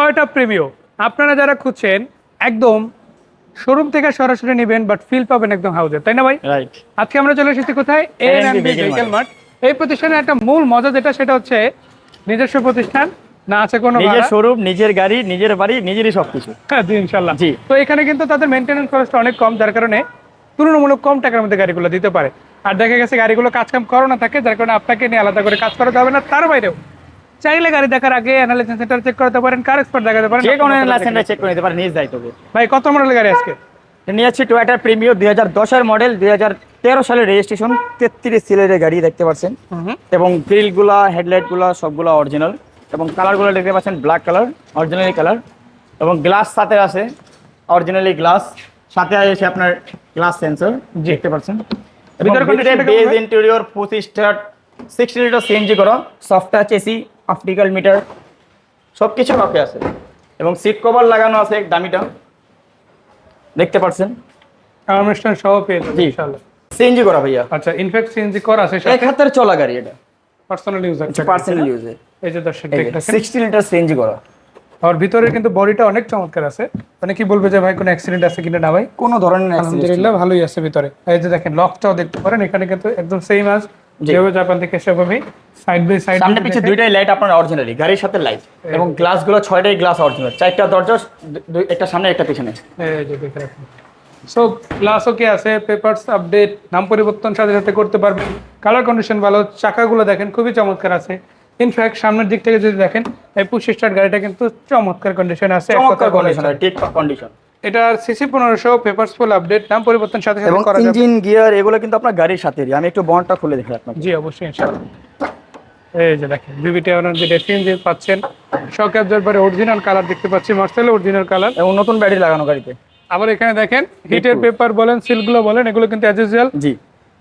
Toyota Premio. আপনারা যারা খুঁজছেন একদম শোরুম থেকে সরাসরি নেবেন বাট ফিল পাবেন একদম হাউজে তাই না ভাই? আজকে আমরা চলে এসেছি কোথায়? এন এন্ড ভেহিকেল মার্ট এই প্রতিষ্ঠানের একটা মূল মজা যেটা সেটা হচ্ছে নিজস্ব প্রতিষ্ঠান না আছে কোনো নিজের শোরুম নিজের গাড়ি নিজের বাড়ি নিজেরই সবকিছু। হ্যাঁ ইনশাল্লাহ। জি। তো এখানে কিন্তু তাদের মেনটেন্যান্স খরচটা অনেক কম যার কারণে তুলনামূলক কম টাকার মধ্যে গাড়িগুলো দিতে পারে। আর দেখা গেছে গাড়িগুলো কাজ কাম করো না থাকে যার কারণে আপনাকে নিয়ে আলাদা করে কাজ করা যাবে না তার বাইরেও। চাইলে গাড়ি দেখার আগে অ্যানালাইসিস সেন্টার চেক করাতে পারেন কার এক্সপার্ট দেখাতে পারেন যে কোনো লাইসেন্সটা দেখে। চেক করে নিতে পারে নিজ দায়িত্ব ভাই কত মডেলের গাড়ি আজকে? নিয়ে যাচ্ছি টয়োটার প্রিমিও দুই হাজার দশের মডেল দুই হাজার তেরো সালের রেজিস্ট্রেশন তেত্রিশ সিলের গাড়ি দেখতে পাচ্ছেন। এবং গ্রিলগুলা হেডলাইটগুলা সবগুলো অরিজিনাল এবং কালারগুলো দেখতে পাচ্ছেন ব্ল্যাক কালার অরিজিনালি কালার এবং গ্লাস সাথে আছে অরিজিনালি গ্লাস সাথে আছে আপনার গ্লাস সেন্সর দেখতে পাচ্ছেন। এবং বেজ ইন্টেরিয়র পঁচিশ সিক্সটি লিটার সিএনজি করা soft touch AC optical meter সব কিছু ওকে আছে। এবং সিট কভার লাগানো আছে দামিটা। দেখতে পাচ্ছেন অনুষ্ঠান সহ পেয়ে যাবেন। ইনশাআল্লাহ। সিএনজি করা ভাইয়া। আচ্ছা ইনফ্যাক্ট সিএনজি করা আছে এক হাতের চলা গাড়ি এটা। পার্সোনাল ইউজ আছে পার্সোনাল ইউজে এই যে দর্শক দেখতেছেন? সিক্সটি লিটার সিএনজি করা। আর ভিতরে কিন্তু বডিটা অনেক চমৎকার আছে। মানে কি বলবে যে ভাই কোনো অ্যাক্সিডেন্ট আছে কিনা না ভাই? কোনো ধরনের accident আলহামদুলিল্লাহ ভালোই আছে ভিতরে। এই যে দেখেন লকটাও দেখতে পারেন এখানে কিন্তু একদম সেম জি। যেভাবে জাপান থেকে সেভাবে সাইড বাই সাইড সামনে পিছে দুইটাই লাইট আপনার অরিজিনালি গাড়ির সাথে লাইট এবং গ্লাসগুলো ছয়টাই গ্লাস অরিজিনাল চারটা দরজা দুই- একটা সামনে একটা পিছনে। সো গ্লাসও কি আছে? পেপারস আপডেট নাম পরিবর্তন সাথে সাথে করতে পারবেন। কালার কন্ডিশন ভালো চাকাগুলো দেখেন খুবই চমৎকার আছে। ইনফ্যাক্ট সামনের দিক থেকে যদি দেখেন এই পুশ স্টার্ট গাড়িটা কিন্তু চমৎকার কন্ডিশন আছে চমৎকার কন্ডিশন। ঠিক কন্ডিশন এটার সিসি পনেরোশো পেপারস ফুল আপডেট নাম পরিবর্তন সাথে সাথে করা ইঞ্জিন গিয়ার এগুলো কিন্তু আপনার গাড়ির সাথে। আমি একটু বন্ডটা খুলে দেখি আপনাকে। জি অবশ্যই ইনশাআল্লাহ। এই যে দেখেন বিবিটি ওনার যে সিএনজি পাচ্ছেন শক অ্যাবজর্ভারে অরিজিনাল কালার দেখতে পাচ্ছি মার্সেলের অরিজিনাল কালার এবং নতুন ব্যাটারি লাগানো গাড়িতে। আবার এখানে দেখেন হিটের পেপার বলেন সিলগুলো বলেন এগুলো কিন্তু অ্যাজ ইউজুয়াল জি।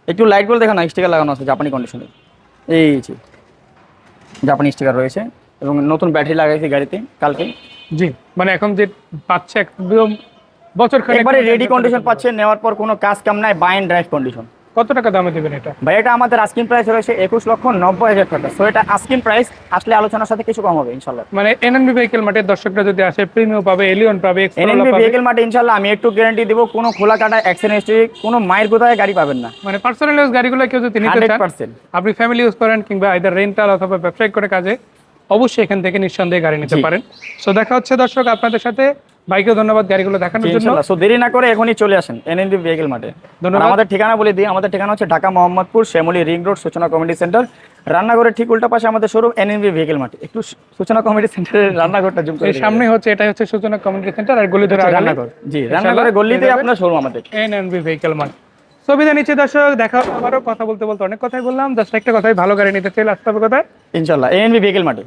একটু লাইটগুলো দেখো না স্টিকার লাগানো আছে জাপানি কন্ডিশনে এই যে জাপানি স্টিকার রয়েছে এবং নতুন ব্যাটারি লাগাইছি গাড়িতে কালকে। জি মানে এখন যে পাচ্ছে একদম বছর খানেক একবারে রেডি কন্ডিশন পাচ্ছেন নেওয়ার পর কোনো কাজ কাম নাই বাই ড্রাইভ কন্ডিশন কত টাকা দামে দিবেন এটা? ভাই এটা আমাদের আস্কিং প্রাইস রয়েছে একুশ লক্ষ নব্বই হাজার টাকা। সো এটা আস্কিং প্রাইস আসলে আলোচনার সাথে কিছু কম হবে ইনশাল্লাহ। মানে এনএনবি ভেহিকেল মাঠের দর্শকরা যদি আসে প্রিমিয়াম পাবে এলিয়ন পাবে এনএনবি ভেহিকেল মাঠে ইনশাল্লাহ আমি একটু গ্যারান্টি দেবো কোনো খোলা কাটা অ্যাক্সিডেন্ট হিস্ট্রি কোনো মায়ের কোথায় গাড়ি পাবেন না। মানে পার্সোনাল ইউজ গাড়িগুলো কেউ যদি নিতে চান আপনি ফ্যামিলি ইউজ করেন কিংবা আইদার রেন্টাল অথবা ব্যবসায়িক করে কাজে অবশ্যই এখান থেকে নিঃসন্দেহে গাড়ি নিতে পারেন। সো দেখা হচ্ছে দর্শক আপনাদের সাথে। বাইকেও ধন্যবাদ গাড়িগুলো দেখানোর জন্য। সো দেরি না করে এখনই চলে আসেন এনএনবি ভেহিকেল মাঠে। ধন্যবাদ। আমাদের ঠিকানা বলে দিই আমাদের ঠিকানা হচ্ছে Dhaka Mohammadpur Shyamoli ring road Suchona committee centre. রান্নাঘরের ঠিক উল্টা পাশে আমাদের শোরুম এনএনবি ভেহিকেল মাঠে। একটু সূচনা কমিটি সেন্টারের রান্নাঘরটা জুম করে সামনে হচ্ছে এটাই হচ্ছে সূচনা কমিউনিটি সেন্টার আর গলি ধরে রান্নাঘর। জি রান্নাঘরের গল্লিতে আপনার শোরুম আমাদের। এনএনবি ভেহিকেল মার্ট সুবিধা নিচ্ছে দর্শক দেখা আবারও। কথা বলতে বলতে অনেক কথাই বললাম। জাস্ট একটা কথাই ভালো গাড়ি নিতে চাইলে আসতে হবে কোথায়? ইনশাল্লাহ এনএনবি ভেহিকেল মাঠে।